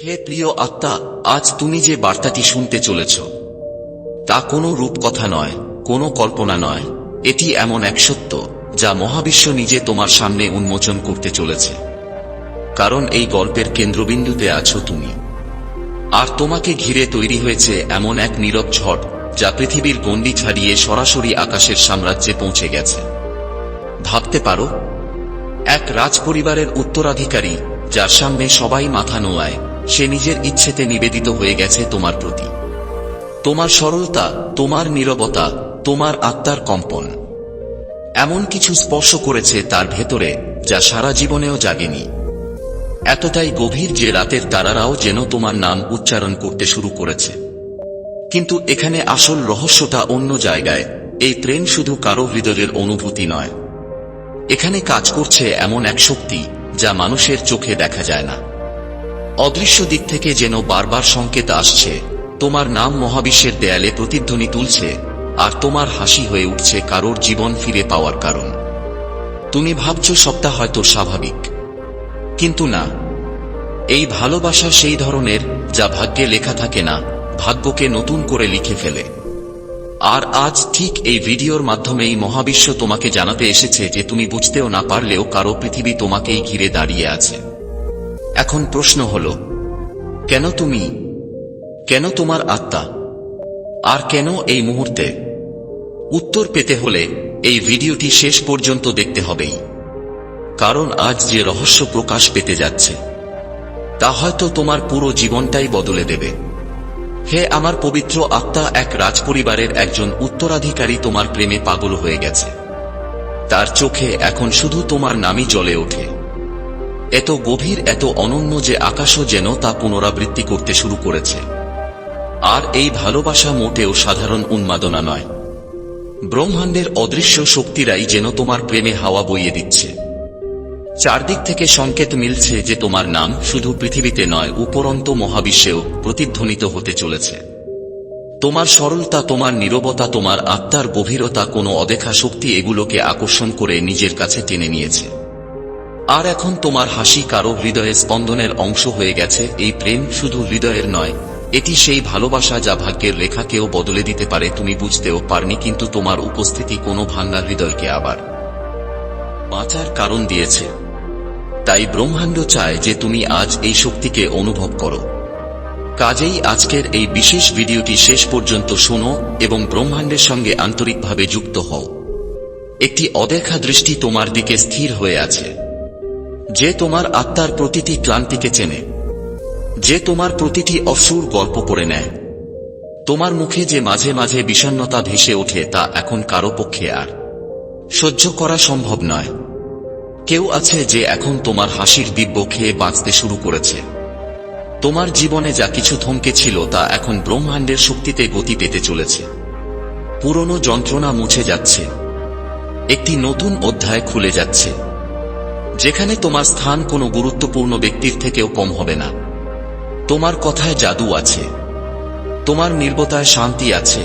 হে প্রিয় আত্মা, আজ তুমি যে বার্তাটি শুনতে চলেছ, তা কোনো রূপকথা নয়, কোনো কল্পনা নয়। এটি এমন এক সত্য, যা মহাবিশ্ব নিজে তোমার সামনে উন্মোচন করতে চলেছে। কারণ এই গল্পের কেন্দ্রবিন্দুতে আছো তুমি। আর তোমাকে ঘিরে তৈরি হয়েছে এমন এক নীরব ঝড়, যা পৃথিবীর গণ্ডি ছাড়িয়ে সরাসরি আকাশের সাম্রাজ্যে পৌঁছে গেছে। ভাবতে পারো, এক রাজপরিবারের উত্তরাধিকারী, যার সামনে সবাই মাথা নোয়ায় সে নিজের ইচ্ছেতে নিবেদিত হয়ে গেছে তোমার প্রতি। তোমার সরলতা, তোমার নীরবতা, তোমার আত্মার কম্পন। এমন কিছু স্পর্শ করেছে তার ভেতরে, যা সারা জীবনেও জাগেনি। এতটাই গভীর যে রাতের তারারাও যেন তোমার নাম উচ্চারণ করতে শুরু করেছে। কিন্তু এখানে আসল রহস্যটা অন্য জায়গায়, এই প্রেম শুধু কারও হৃদয়ের অনুভূতি নয়। এখানে কাজ করছে এমন এক শক্তি, যা মানুষের চোখে দেখা যায় না। অদৃশ্য দিক থেকে যেন বারবার সংকেত আসছে। তোমার নাম মহাবিশ্বের দেয়ালে প্রতিধ্বনি তুলছে, আর তোমার হাসি হয়ে উঠছে কারোর জীবন ফিরে পাওয়ার কারণ। তুমি ভাবছ সবটা হয়তো স্বাভাবিক। কিন্তু না। এই ভালোবাসা সেই ধরনের যা ভাগ্যে লেখা থাকে না, ভাগ্যকে নতুন করে লিখে ফেলে। আর আজ ঠিক এই ভিডিওর মাধ্যমেই মহাবিশ্ব তোমাকে জানাতে এসেছে যে তুমি বুঝতেও না পারলেও কারও পৃথিবী তোমাকেই ঘিরে দাঁড়িয়ে আছে। এখন প্রশ্ন হল, কেন তুমি, কেন তোমার আত্মা, আর কেন এই মুহূর্তে? উত্তর পেতে হলে এই ভিডিওটি শেষ পর্যন্ত দেখতে হবেই। কারণ আজ যে রহস্য প্রকাশ পেতে যাচ্ছে, তা হয়তো তোমার পুরো জীবনটাই বদলে দেবে। হে আমার পবিত্র আত্মা, এক রাজপরিবারের একজন উত্তরাধিকারী তোমার প্রেমে পাগল হয়ে গেছে। তার চোখে এখন শুধু তোমার নামই জ্বলে ওঠে। এত গভীর, এত অনন্য যে আকাশও যেন তা পুনরাবৃত্তি করতে শুরু করেছে। আর এই ভালোবাসা মোটেও সাধারণ উন্মাদনা নয়। ব্রহ্মাণ্ডের অদৃশ্য শক্তিরাই যেন তোমার প্রেমে হাওয়া বইয়ে দিচ্ছে। চারদিক থেকে সংকেত মিলছে যে তোমার নাম শুধু পৃথিবীতে নয়, উপরন্ত মহাবিশ্বেও প্রতিধ্বনিত হতে চলেছে। তোমার সরলতা, তোমার নীরবতা, তোমার আত্মার গভীরতা কোনো অদেখা শক্তি এগুলোকে আকর্ষণ করে নিজের কাছে টেনে নিয়েছে। আর এখন তোমার হাসি কারও হৃদয়ে স্পন্দনের অংশ হয়ে গেছে, এই প্রেম শুধু হৃদয়ের নয়। এটি সেই ভালোবাসা যা ভাগ্যের রেখাকেও বদলে দিতে পারে, তুমি বুঝতেও পারনি, কিন্তু তোমার উপস্থিতি কোনো ভাঙ্গা হৃদয়কে আবার বাঁচার কারণ দিয়েছে। তাই ব্রহ্মাণ্ড চায় যে তুমি আজ এই শক্তিকে অনুভব করো। কাজেই আজকের এই বিশেষ ভিডিওটি শেষ পর্যন্ত শোনো এবং ব্রহ্মাণ্ডের সঙ্গে আন্তরিকভাবে যুক্ত হও। একটি অদেখা দৃষ্টি তোমার দিকে স্থির হয়ে আছে। যে তোমার আত্মার প্রতিটি ক্লান্তিকে চেনে, যে তোমার প্রতিটি অসুর গল্প করে নেয়। তোমার মুখে যে মাঝে মাঝে বিষণ্নতা ভেসে ওঠে তা এখন কারও পক্ষে আর সহ্য করা সম্ভব নয়। কেউ আছে যে এখন তোমার হাসির দিব্য খেয়ে বাঁচতে শুরু করেছে। তোমার জীবনে যা কিছু থমকে ছিল তা এখন ব্রহ্মাণ্ডের শক্তিতে গতি পেতে চলেছে। পুরনো যন্ত্রণা মুছে যাচ্ছে। একটি নতুন অধ্যায় খুলে যাচ্ছে। যেখানে তোমার স্থান কোনো গুরুত্বপূর্ণ ব্যক্তির থেকেও কম হবে না। তোমার কথায় জাদু আছে। তোমার নির্বতায় শান্তি আছে।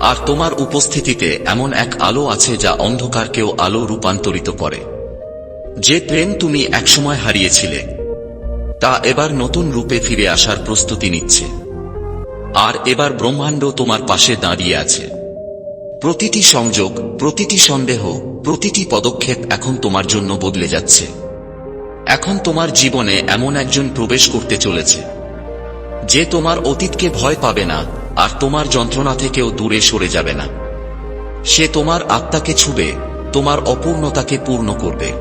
আর তোমার উপস্থিতিতে এমন এক আলো আছে যা অন্ধকারকেও আলো রূপান্তরিত করে। যে প্রেম তুমি একসময় হারিয়েছিলে, তা এবার নতুন রূপে ফিরে আসার প্রস্তুতি নিচ্ছে। আর এবার ব্রহ্মাণ্ড তোমার পাশে দাঁড়িয়ে আছে। প্রতিটি সংযোগ, প্রতিটি সন্দেহ, প্রতিটি পদক্ষেপ এখন তোমার জন্য বদলে যাচ্ছে। এখন তোমার জীবনে এমন একজন প্রবেশ করতে চলেছে। যে তোমার অতীতকে ভয় পাবে না, আর তোমার যন্ত্রণা থেকেও দূরে সরে যাবে না। সে তোমার আত্মাকে ছুবে, তোমার অপূর্ণতাকে পূর্ণ করবে।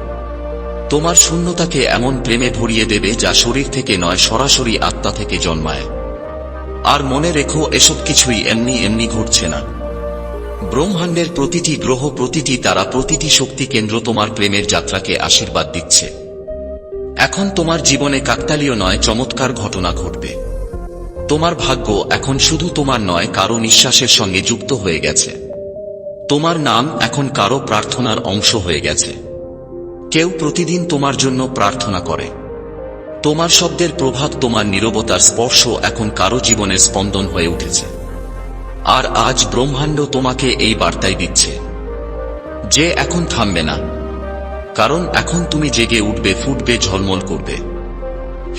তোমার শূন্যতাকে এমন প্রেমে ভরিয়ে দেবে যা শরীর থেকে নয়, সরাসরি আত্মা থেকে জন্মায়। আর মনে রেখো, এসব কিছুই এমনি এমনি ঘটছে না। ব্রহ্মাণ্ডের প্রতিটি গ্রহ প্রতিটি তারা প্রতিটি শক্তি কেন্দ্র তোমার প্রেমের যাত্রাকে আশীর্বাদ দিচ্ছে। এখন তোমার জীবনে কাকতালীয় নয়, চমৎকার ঘটনা ঘটবে। তোমার ভাগ্য এখন শুধু তোমার নয়, কারও নিঃশ্বাসের সঙ্গে যুক্ত হয়ে গেছে। তোমার নাম এখন কারও প্রার্থনার অংশ হয়ে গেছে। কেউ প্রতিদিন তোমার জন্য প্রার্থনা করে। তোমার শব্দের প্রভাব, তোমার নীরবতার স্পর্শ এখন কারও জীবনের স্পন্দন হয়ে উঠেছে। আর আজ ব্রহ্মাণ্ড তোমাকে এই বার্তাই দিচ্ছে। যে এখন থামবে না, কারণ এখন তুমি জেগে উঠবে, ফুটবে, ঝলমল করবে।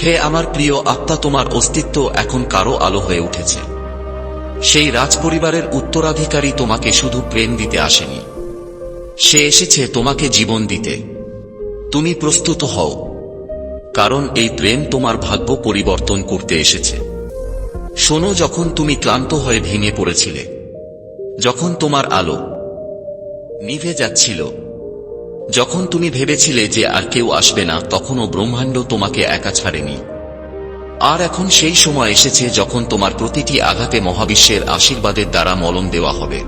হে আমার প্রিয় আত্মা, তোমার অস্তিত্ব এখন কারও আলো হয়ে উঠেছে। সেই রাজপরিবারের উত্তরাধিকারী তোমাকে শুধু প্রেম দিতে আসেনি। সে এসেছে তোমাকে জীবন দিতে। তুমি প্রস্তুত হও, কারণ এই প্রেম তোমার ভাগ্য পরিবর্তন করতে এসেছে। শোনো যখন তুমি ক্লান্ত হয়ে ভেঙে পড়েছিলে। যখন তোমার আলো নিভে যাচ্ছিল। যখন তুমি ভেবেছিলে যে আর কেউ আসবে না, তখনও ব্রহ্মাণ্ড তোমাকে একা ছাড়েনি। আর এখন সেই সময় এসেছে যখন তোমার প্রতিটি আঘাতে মহাবিশ্বের আশীর্বাদের দ্বারা মলম দেওয়া হবে।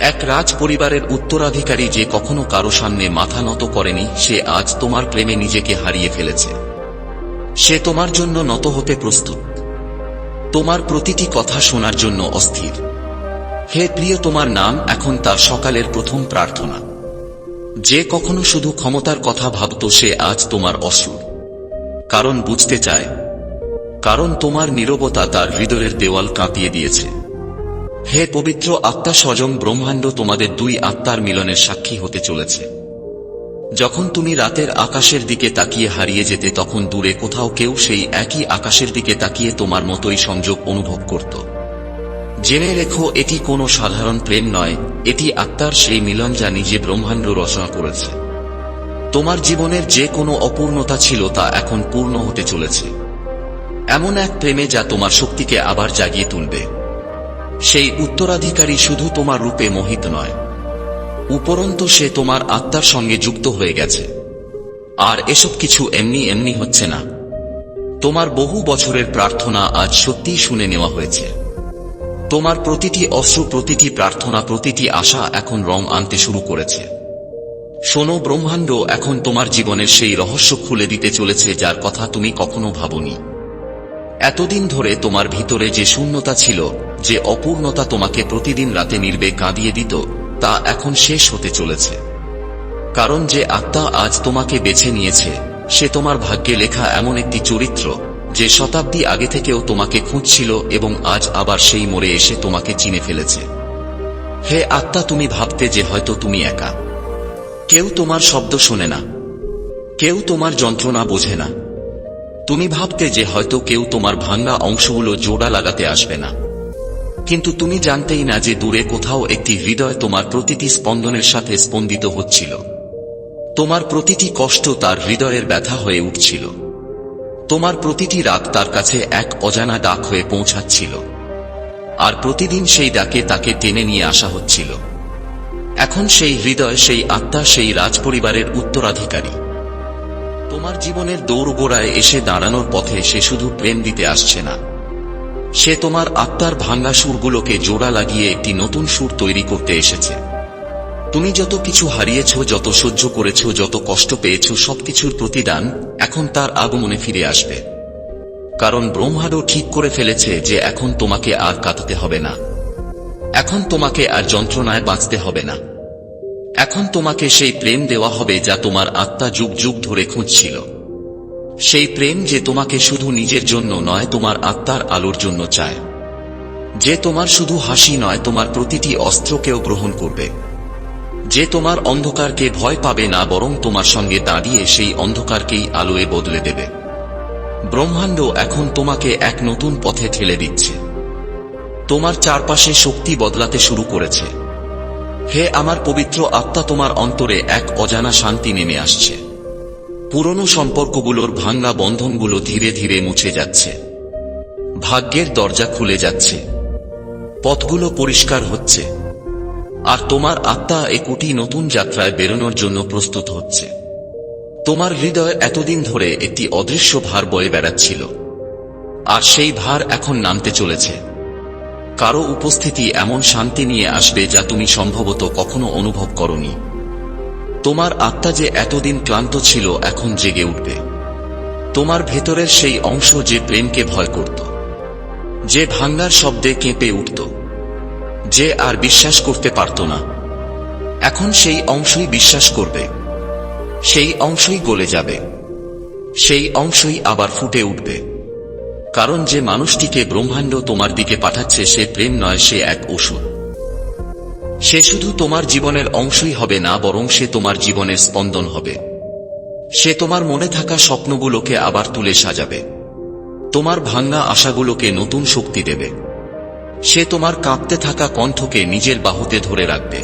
এক রাজ পরিবারের উত্তরাধিকারী যে কখনো কারও সামনে মাথা নত করেনি, সে আজ তোমার প্রেমে নিজেকে হারিয়ে ফেলেছে। সে তোমার জন্য নত হতে প্রস্তুত। তোমার প্রতিটি কথা শোনার জন্য অস্থির। হে প্রিয়, তোমার নাম এখন তার সকালের প্রথম প্রার্থনা। যে কখনো শুধু ক্ষমতার কথা ভাবত সে আজ তোমার অসুর। কারণ বুঝতে চায়, কারণ তোমার নীরবতা তার হৃদয়ের দেওয়াল কাঁপিয়ে দিয়েছে। হে পবিত্র আত্মা স্বজং ব্রহ্মাণ্ড তোমাদের দুই আত্মার মিলনের সাক্ষী হতে চলেছে। যখন তুমি রাতের আকাশের দিকে তাকিয়ে হারিয়ে যেতে তখন দূরে কোথাও কেউ সেই একই আকাশের দিকে তাকিয়ে তোমার মতোই সংযোগ অনুভব করত। জেনে রেখো, এটি কোনো সাধারণ প্রেম নয়, এটি আত্মার সেই মিলন যা নিজে ব্রহ্মাণ্ড রচনা করেছে। তোমার জীবনের যে কোনো অপূর্ণতা ছিল তা এখন পূর্ণ হতে চলেছে। এমন এক প্রেমে যা তোমার শক্তিকে আবার জাগিয়ে তুলবে। সেই উত্তরাধিকারী শুধু তোমার রূপে মোহিত নয়। উপরন্তু সে তোমার আত্মার সঙ্গে যুক্ত হয়ে গেছে। আর এসব কিছু এমনি এমনি হচ্ছে না। তোমার বহু বছরের প্রার্থনা আজ সত্যিই শুনে নেওয়া হয়েছে। তোমার প্রতিটি অশ্রু, প্রতিটি প্রার্থনা, প্রতিটি আশা এখন রং আনতে শুরু করেছে। শোনো ব্রহ্মাণ্ড, এখন তোমার জীবনের সেই রহস্য খুলে দিতে চলেছে যার কথা তুমি কখনো ভাবনি। এতদিন ধরে তোমার ভিতরে যে শূন্যতা ছিল, যে অপূর্ণতা তোমাকে প্রতিদিন রাতে নির্বে কাঁদিয়ে দিত তা এখন শেষ হতে চলেছে। কারণ যে আত্মা আজ তোমাকে বেছে নিয়েছে, সে তোমার ভাগ্যে লেখা এমন একটি চরিত্র, যে শতাব্দী আগে থেকেও তোমাকে খুঁজছিল এবং আজ আবার সেই মোড়ে এসে তোমাকে চিনে ফেলেছে। হে আত্মা, তুমি ভাবতে যে হয়তো তুমি একা। কেউ তোমার শব্দ শোনে না। কেউ তোমার যন্ত্রণা বোঝে না। তুমি ভাবতে যে হয়তো কেউ তোমার ভাঙ্গা অংশগুলো জোড়া লাগাতে আসবে না। কিন্তু তুমি জানতেই না যে দূরে কোথাও একটি হৃদয় তোমার প্রতিটি স্পন্দনের সাথে স্পন্দিত হচ্ছিল। তোমার প্রতিটি কষ্ট তার হৃদয়ের ব্যথা হয়ে উঠছিল। তোমার প্রতিটি রাত তার কাছে এক অজানা ডাক হয়ে পৌঁছাচ্ছিল। আর প্রতিদিন সেই ডাকে তাকে টেনে নিয়ে আসা হচ্ছিল। এখন সেই হৃদয়, সেই আত্মা, সেই রাজপরিবারের উত্তরাধিকারী। তোমার জীবনের দৌড়গোড়ায় এসে দাঁড়ানোর পথে সে শুধু প্রেম দিতে আসছে না। সে তোমার আত্মার ভাঙ্গা সুরগুলোকে জোড়া লাগিয়ে একটি নতুন সুর তৈরি করতে এসেছে। তুমি যত কিছু হারিয়েছ, যত সহ্য করেছ, যত কষ্ট পেয়েছ, সবকিছুর প্রতিদান এখন তার আগমনে ফিরে আসবে। কারণ ব্রহ্মাণ্ড ঠিক করে ফেলেছে যে এখন তোমাকে আর কাটাতে হবে না। এখন তোমাকে আর যন্ত্রণায় বাঁচতে হবে না। এখন তোমাকে সেই প্রেম দেওয়া হবে যা তোমার আত্মা যুগ যুগ ধরে খুঁজছিল। সেই প্রেম যে তোমাকে শুধু নিজের জন্য নয়, তোমার আত্মার আলোর জন্য চায়। যে তোমার শুধু হাসি নয়, তোমার প্রতিটি অস্ত্রকেও গ্রহণ করবে। যে তোমার অন্ধকারকে ভয় পাবে না, বরং তোমার সঙ্গে দাঁড়িয়ে সেই অন্ধকারকেই আলোয় বদলে দেবে। ব্রহ্মাণ্ড এখন তোমাকে এক নতুন পথে ঠেলে দিচ্ছে। তোমার চারপাশে শক্তি বদলাতে শুরু করেছে। হে আমার পবিত্র আত্মা, তোমার অন্তরে এক অজানা শান্তি নেমে আসছে। পুরনো সম্পর্কগুলোর ভাঙ্গা বন্ধনগুলো ধীরে ধীরে মুছে যাচ্ছে। ভাগ্যের দরজা খুলে যাচ্ছে। পথগুলো পরিষ্কার হচ্ছে। আর তোমার আত্মা একুটি নতুন যাত্রায় বেরোনোর জন্য প্রস্তুত হচ্ছে। তোমার হৃদয় এতদিন ধরে একটি অদৃশ্য ভার বয়ে বেড়াচ্ছিল। আর সেই ভার এখন নামতে চলেছে। কারও উপস্থিতি এমন শান্তি নিয়ে আসবে যা তুমি সম্ভবত কখনো অনুভব করনি। তোমার আত্মা যে এতদিন ক্লান্ত ছিল, এখন জেগে উঠবে। তোমার ভেতরের সেই অংশ যে প্রেমকে ভয় করত। যে ভাঙ্গার শব্দে কেঁপে উঠত। যে আর বিশ্বাস করতে পারত না। এখন সেই অংশই বিশ্বাস করবে। সেই অংশই গলে যাবে। সেই অংশই আবার ফুটে উঠবে। কারণ যে মানুষটিকে ব্রহ্মাণ্ড তোমার দিকে পাঠাচ্ছে, সে প্রেম নয়, সে এক ওষুধ। সে শুধু তোমার জীবনের অংশই হবে না, বরং সে তোমার জীবনের স্পন্দন হবে। সে তোমার মনে থাকা স্বপ্নগুলোকে আবার তুলে সাজাবে। তোমার ভাঙ্গা আশাগুলোকে নতুন শক্তি দেবে। সে তোমার কাঁপতে থাকা কণ্ঠকে নিজের বাহুতে ধরে রাখবে।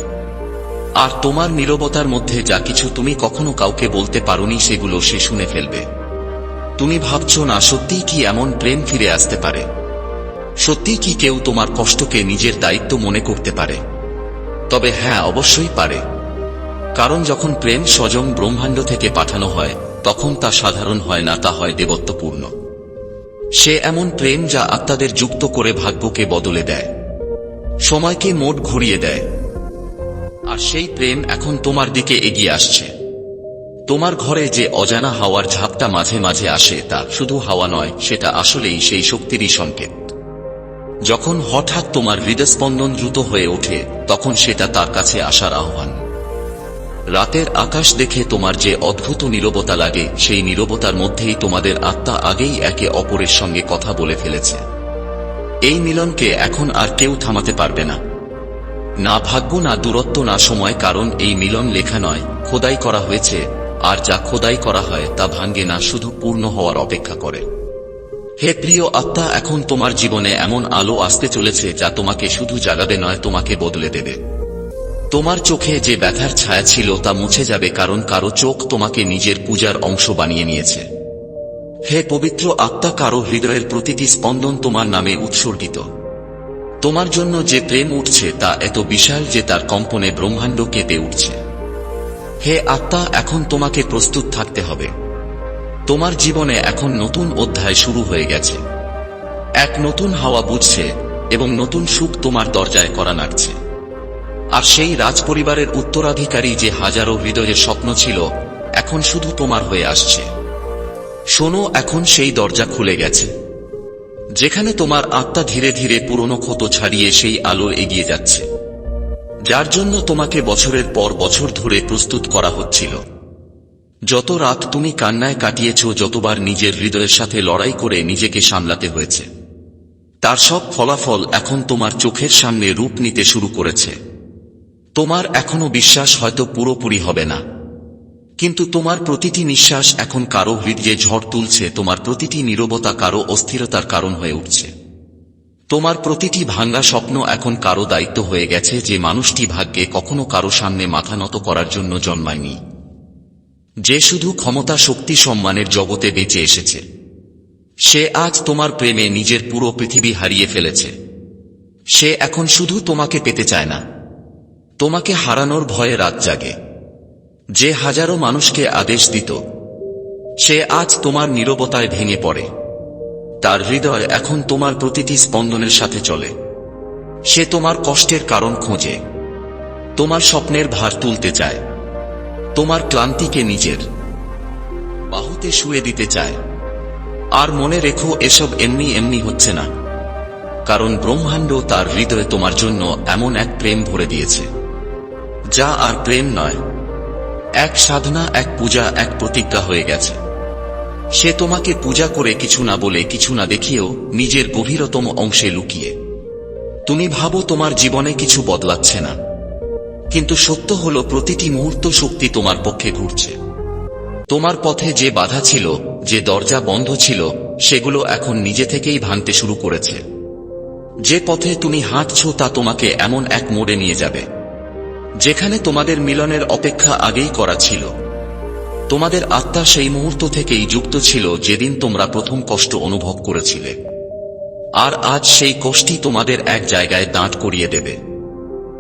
আর তোমার নীরবতার মধ্যে যা কিছু তুমি কখনো কাউকে বলতে পারোনি, সেগুলো সে শুনে ফেলবে। তুমি ভাবছ, না, সত্যিই কি এমন প্রেম ফিরে আসতে পারে? সত্যি কি কেউ তোমার কষ্টকে নিজের দায়িত্ব মনে করতে পারে? তবে হ্যাঁ অবশ্যই পারে। কারণ যখন প্রেম স্বজং ব্রহ্মাণ্ড থেকে পাঠানো হয়, তখন তা সাধারণ হয় না, তা হয় দেবত্বপূর্ণ। সে এমন প্রেম যা আত্মাদের যুক্ত করে ভাগ্যকে বদলে দেয়। সময়কে মোট ঘুরিয়ে দেয়। আর সেই প্রেম এখন তোমার দিকে এগিয়ে আসছে। তোমার ঘরে যে অজানা হাওয়ার ঝাপটা মাঝে মাঝে আসে, তা শুধু হাওয়া নয়, সেটা আসলেই সেই শক্তিরই সংকেত। যখন হঠাৎ তোমার হৃদস্পন্দন দ্রুত হয়ে ওঠে, তখন সেটা তার কাছে আসার আহ্বান। রাতের আকাশ দেখে তোমার যে অদ্ভুত নীরবতা লাগে, সেই নীরবতার মধ্যেই তোমাদের আত্মা আগেই একে অপরের সঙ্গে কথা বলে ফেলেছে। এই মিলনকে এখন আর কেউ থামাতে পারবে না। না ভাগ্য, না দূরত্ব, না সময়, কারণ এই মিলন লেখা নয়, খোদাই করা হয়েছে, আর যা খোদাই করা হয় তা ভাঙ্গে না, শুধু পূর্ণ হওয়ার অপেক্ষা করে। হে প্রিয় আত্মা, এখন তোমার জীবনে এমন আলো আসতে চলেছে যা তোমাকে শুধু জাগাবে নয়, তোমাকে বদলে দেবে। তোমার চোখে যে ব্যথার ছায়া ছিল তা মুছে যাবে কারণ কারও চোখ তোমাকে নিজের পূজার অংশ বানিয়ে নিয়েছে। হে পবিত্র আত্মা, কারও হৃদয়ের প্রতিটি স্পন্দন তোমার নামে উৎসর্গিত। তোমার জন্য যে প্রেম উঠছে তা এত বিশাল যে তার কম্পনে ব্রহ্মাণ্ড কেঁপে উঠছে। হে আত্মা, এখন তোমাকে প্রস্তুত থাকতে হবে। তোমার জীবনে এখন নতুন অধ্যায় শুরু হয়ে গেছে। এক নতুন হাওয়া বুঝছে এবং নতুন সুখ তোমার দরজায় করা নাড়ছে। আর সেই রাজপরিবারের উত্তরাধিকারী যে হাজারো হৃদয়ের স্বপ্ন ছিল, এখন শুধু তোমার হয়ে আসছে। শোনো, এখন সেই দরজা খুলে গেছে। যেখানে তোমার আত্মা ধীরে ধীরে পুরনো ক্ষত ছাড়িয়ে সেই আলো এগিয়ে যাচ্ছে। যার জন্য তোমাকে বছরের পর বছর ধরে প্রস্তুত করা হচ্ছিল। যত রাত তুমি কান্নায় কাটিয়েছ, যতবার নিজের হৃদয়ের সাথে লড়াই করে নিজেকে সামলাতে হয়েছে। তার সব ফলাফল এখন তোমার চোখের সামনে রূপ নিতে শুরু করেছে। তোমার এখনও বিশ্বাস হয়তো পুরোপুরি হবে না। কিন্তু তোমার প্রতিটি নিঃশ্বাস এখন কারও হৃদয়ে ঝড় তুলছে, তোমার প্রতিটি নীরবতা কারও অস্থিরতার কারণ হয়ে উঠছে। তোমার প্রতিটি ভাঙ্গা স্বপ্ন এখন কারও দায়িত্ব হয়ে গেছে যে মানুষটি ভাগ্যে কখনো কারও সামনে মাথা নত করার জন্য জন্মায়নি। যে শুধু ক্ষমতা শক্তি সম্মানের জগতে বেঁচে এসেছে। সে আজ তোমার প্রেমে নিজের পুরো পৃথিবী হারিয়ে ফেলেছে। সে এখন শুধু তোমাকে পেতে চায় না। তোমাকে হারানোর ভয়ে রাত জাগে। যে হাজারো মানুষকে আদেশ দিত, সে আজ তোমার নীরবতায় ভেঙে পড়ে। তার হৃদয় এখন তোমার প্রতিটি স্পন্দনের সাথে চলে। সে তোমার কষ্টের কারণ খোঁজে। তোমার স্বপ্নের ভার তুলতে চায়। তোমার ক্লান্তিকে নিজের বাহুতে শুয়ে দিতে চায়। আর মনে রেখো, এসব এমনি এমনি হচ্ছে না। কারণ ব্রহ্মাণ্ড তার হৃদয়ে তোমার জন্য এমন এক প্রেম ভরে দিয়েছে। যা আর প্রেম নয়, এক সাধনা, এক পূজা, এক প্রতিজ্ঞা হয়ে গেছে। সে তোমাকে পূজা করে কিছু না বলে কিছু না দেখিয়েও নিজের গভীরতম অংশে লুকিয়ে। তুমি ভাবো তোমার জীবনে কিছু বদলাচ্ছে না। কিন্তু সত্য হল, প্রতিটি মুহূর্ত শক্তি তোমার পক্ষে ঘুরছে। তোমার পথে যে বাধা ছিল, যে দরজা বন্ধ ছিল, সেগুলো এখন নিজে থেকেই ভাঙতে শুরু করেছে। যে পথে তুমি হাঁটছ, তা তোমাকে এমন এক মোড়ে নিয়ে যাবে, যেখানে তোমাদের মিলনের অপেক্ষা আগেই করা ছিল। তোমাদের আত্মা সেই মুহূর্ত থেকেই যুক্ত ছিল, যেদিন তোমরা প্রথম কষ্ট অনুভব করেছিলে। আর আজ সেই কষ্টই তোমাদের এক জায়গায় দাঁড় করিয়ে দেবে।